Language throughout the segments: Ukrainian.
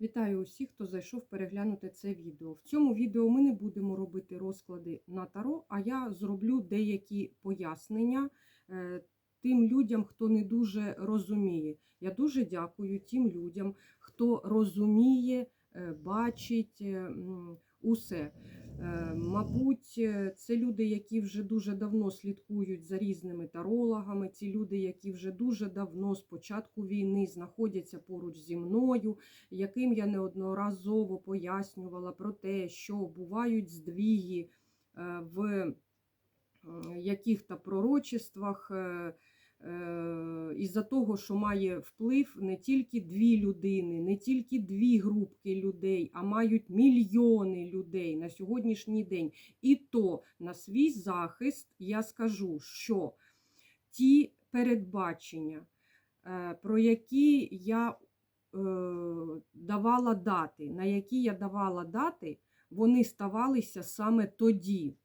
Вітаю усіх, хто зайшов переглянути це відео. В цьому відео ми не будемо робити розклади на таро, а я зроблю деякі пояснення е, тим людям, хто не дуже розуміє. Я дуже дякую тим людям, хто розуміє, е, бачить е, усе. Е, Мабуть, е, це люди, які вже дуже давно слідкують за різними тарологами, ці люди, які вже дуже давно з початку війни знаходяться поруч зі мною, яким я неодноразово пояснювала про те, що бувають здвіги е, в яких-то пророчествах. Е, Із-за того, що має вплив не тільки дві людини, не тільки дві групки людей, а мають мільйони людей на сьогоднішній день. І то на свій захист я скажу, що ті передбачення, е, про які я е, давала дати, на які я давала дати, вони ставалися саме тоді.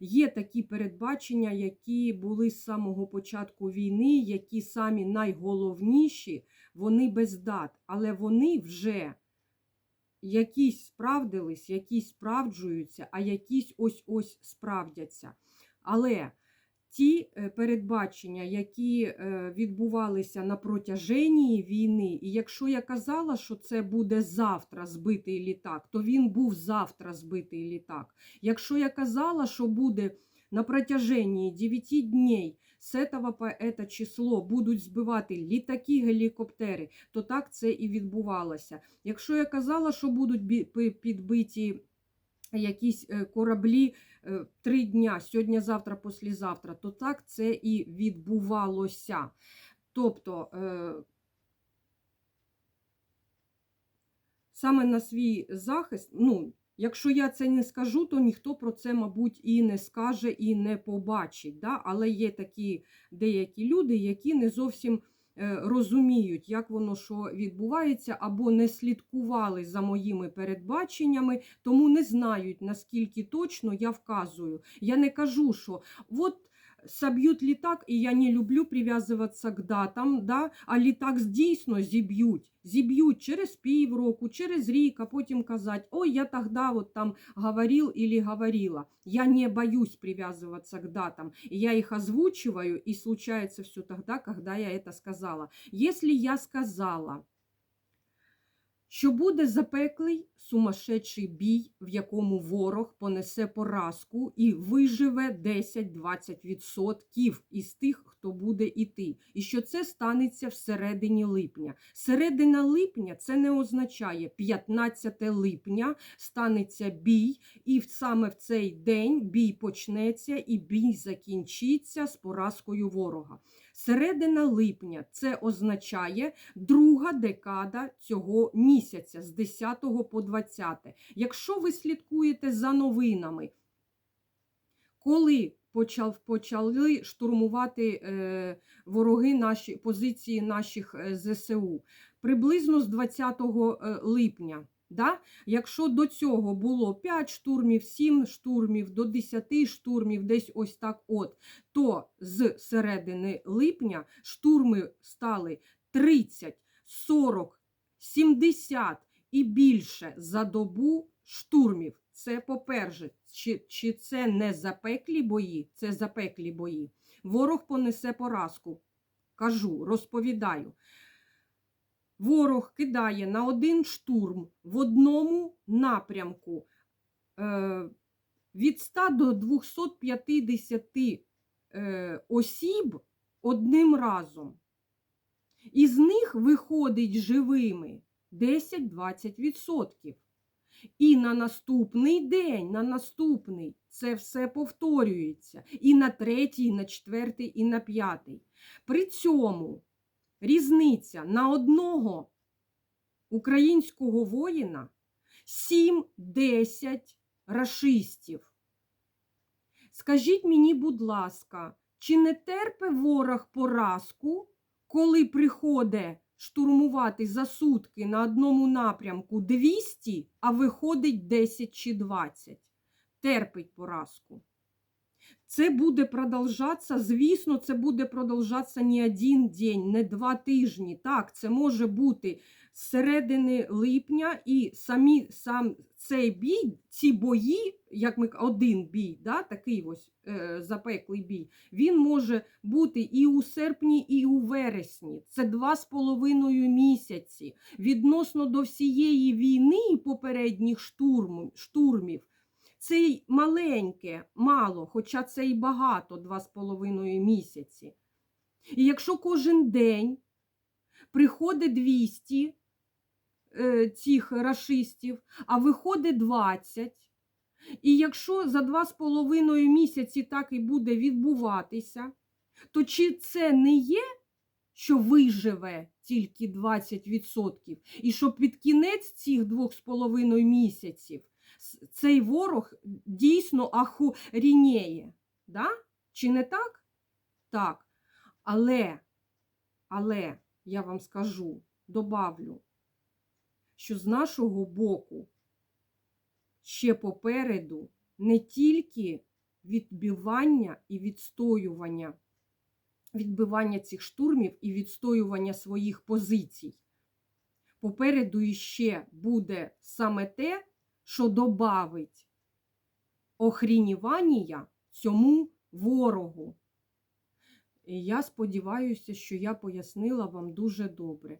Є такі передбачення, які були з самого початку війни, які самі найголовніші, вони без дат, але вони вже якісь справдились, якісь справджуються, а якісь ось-ось справдяться. Але ті е, передбачення, які е, відбувалися на протяженні війни, і якщо я казала, що це буде завтра збитий літак, то він був завтра збитий літак. Якщо я казала, що буде на протяжении 9 дней з этого по это число будуть збивати літаки, гелікоптери, то так це і відбувалося. Якщо я казала, що будуть підбиті якісь е, кораблі е, три дня, сьогодні, завтра, послізавтра, то так це і відбувалося. Тобто е, саме на свій захист, ну, якщо я це не скажу, то ніхто про це, мабуть, і не скаже, і не побачить. Да? Але є такі деякі люди, які не зовсім розуміють, як воно що відбувається, або не слідкували за моїми передбаченнями, тому не знають, наскільки точно я вказую. Я не кажу, що от соб'ють літак, і я не люблю прив'язуватися к датам, да? а літак дійсно зіб'ють. Зіб'ють через півроку, через рік, а потім казати, ой, я тоді от там говорил или говорила. Я не боюсь привязываться к датам. И я их озвучиваю, и случается все тогда, когда я это сказала. Если я сказала, що буде запеклий сумасшедший бій, в якому ворог понесе поразку і виживе 10-20% із тих, хто буде іти. І що це станеться всередині липня. Середина липня це не означає 15 липня станеться бій, і саме в цей день бій почнеться і бій закінчиться з поразкою ворога. Середина липня це означає друга декада цього місяця з 10 по 20. Якщо ви слідкуєте за новинами, коли почав, почали штурмувати е, вороги наші позиції наших е, ЗСУ, приблизно з 20 е, липня. Да? Якщо до цього було 5 штурмів, 7 штурмів, до 10 штурмів, десь ось так от, то з середини липня штурми стали 30, 40, 70 і більше за добу штурмів. Це по-перше, чи, чи це не запеклі бої, це запеклі бої. Ворог понесе поразку. Кажу, розповідаю. Ворог кидає на один штурм в одному напрямку е, від 100 до 250 е, осіб одним разом. Із них виходить живими 10-20%. І на наступний день, на наступний це все повторюється. І на третій, і на четвертий, і на п'ятий. При цьому різниця на одного українського воїна 7-10 рашистів. Скажіть мені, будь ласка, чи не терпе ворог поразку, коли приходить штурмувати за сутки на одному напрямку 200, а виходить 10 чи 20? Терпить поразку. Це буде продовжатися, звісно, це буде продовжатися не один день, не два тижні. Так, це може бути з середини липня, і самі, сам цей бій, ці бої, як ми один бій, да, такий ось е, запеклий бій, він може бути і у серпні, і у вересні. Це два з половиною місяці. Відносно до всієї війни і попередніх штурму- штурмів. Це й маленьке, мало, хоча це і багато, два з половиною місяці. І якщо кожен день приходить 200 е, цих рашистів, а виходить 20, і якщо за два з половиною місяці так і буде відбуватися, то чи це не є, що виживе тільки 20%, і що під кінець цих двох з половиною місяців цей ворог дійсно ахурініє? Да? Чи не так? Так. Але, але я вам скажу, добавлю, що з нашого боку ще попереду не тільки відбивання і відстоювання, відбивання цих штурмів і відстоювання своїх позицій. Попереду іще буде саме те, що добавить охрінівання цьому ворогу. І я сподіваюся, що я пояснила вам дуже добре.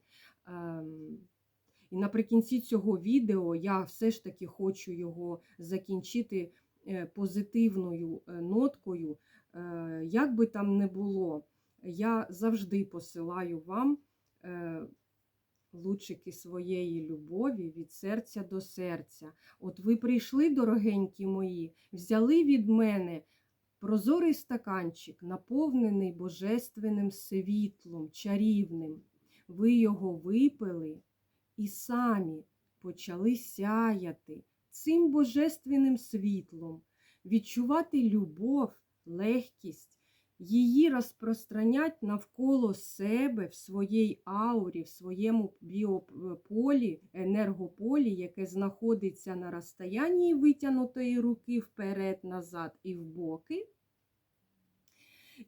І наприкінці цього відео я все ж таки хочу його закінчити е, позитивною е, ноткою. Е, Як би там не було, я завжди посилаю вам лучики своєї любові від серця до серця. От ви прийшли, дорогенькі мої, взяли від мене прозорий стаканчик, наповнений божественним світлом, чарівним. Ви його випили і самі почали сяяти цим божественним світлом, відчувати любов, легкість, її розпространять навколо себе в своїй аурі, в своєму біополі, енергополі, яке знаходиться на розстоянні витягнутої руки вперед-назад і в боки.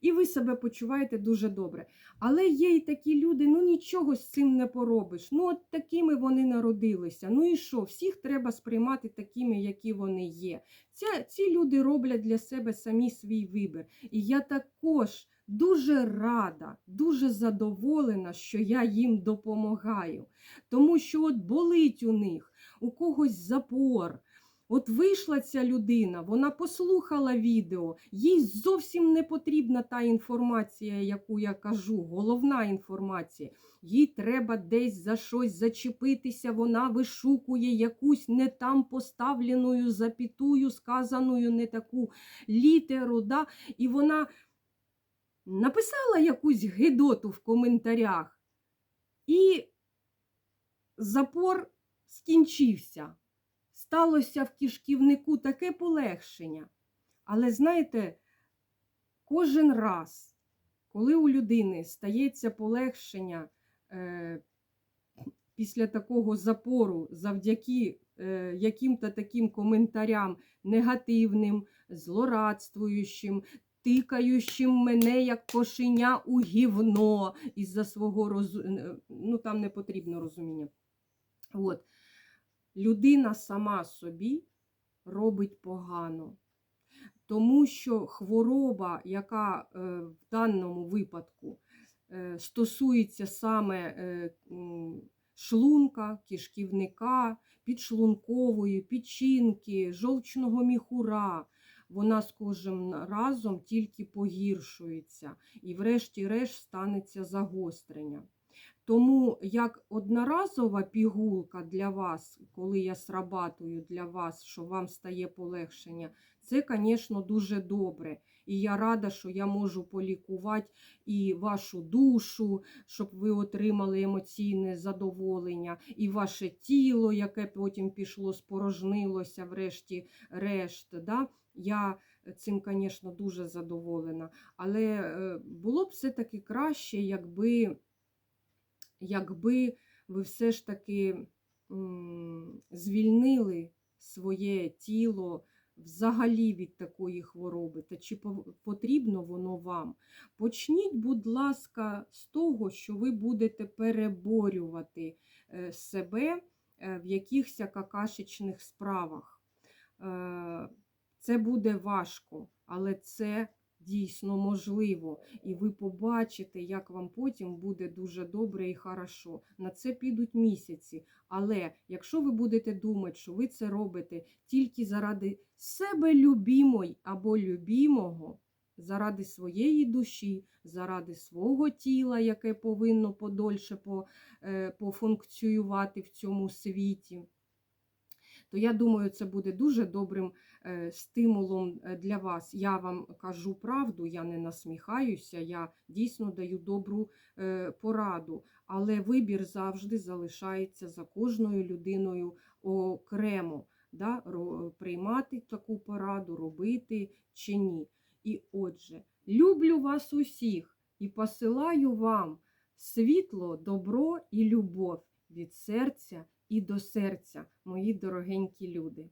І ви себе почуваєте дуже добре. Але є і такі люди, ну нічого з цим не поробиш. Ну, от такими вони народилися. Ну і що? Всіх треба сприймати такими, які вони є. Ця, ці люди роблять для себе самі свій вибір. І я також дуже рада, дуже задоволена, що я їм допомагаю. Тому що от болить у них, у когось запор. От вийшла ця людина, вона послухала відео, їй зовсім не потрібна та інформація, яку я кажу, головна інформація. Їй треба десь за щось зачепитися, вона вишукує якусь не там поставленою запітую, сказаною не таку літеру. Да? І вона написала якусь гидоту в коментарях, і запор скінчився сталося в кишківнику таке полегшення. Але знаєте, кожен раз, коли у людини стається полегшення е, після такого запору, завдяки е, яким-то таким коментарям негативним, злорадствуючим, тикаючим мене як кошеня у гівно із-за свого розуміння, ну там не потрібно розуміння. От людина сама собі робить погано. Тому що хвороба, яка е, в даному випадку е, стосується саме е, шлунка, кишківника, підшлункової, печінки, жовчного міхура, вона з кожним разом тільки погіршується і, врешті-решт, станеться загострення. Тому як одноразова пігулка для вас, коли я срабатую для вас, що вам стає полегшення, це, звісно, дуже добре. І я рада, що я можу полікувати і вашу душу, щоб ви отримали емоційне задоволення, і ваше тіло, яке потім пішло, спорожнилося, врешті-решт. Да? Я цим, звісно, дуже задоволена. Але е, було б все-таки краще, якби якби ви все ж таки звільнили своє тіло взагалі від такої хвороби, та чи потрібно воно вам? Почніть, будь ласка, з того, що ви будете переборювати е, себе е, в якихось какашечних справах. Е, Це буде важко, але це дійсно можливо. І ви побачите, як вам потім буде дуже добре і хорошо. На це підуть місяці. Але якщо ви будете думати, що ви це робите тільки заради себе любімої або любімого, заради своєї душі, заради свого тіла, яке повинно подольше по, е, пофункціювати в цьому світі, то я думаю, це буде дуже добрим стимулом е, для вас. Я вам кажу правду, я не насміхаюся, я дійсно даю добру е, пораду, але вибір завжди залишається за кожною людиною окремо. Да, приймати таку пораду, робити чи ні. І отже, люблю вас усіх і посилаю вам світло, добро і любов від серця і до серця, мої дорогенькі люди.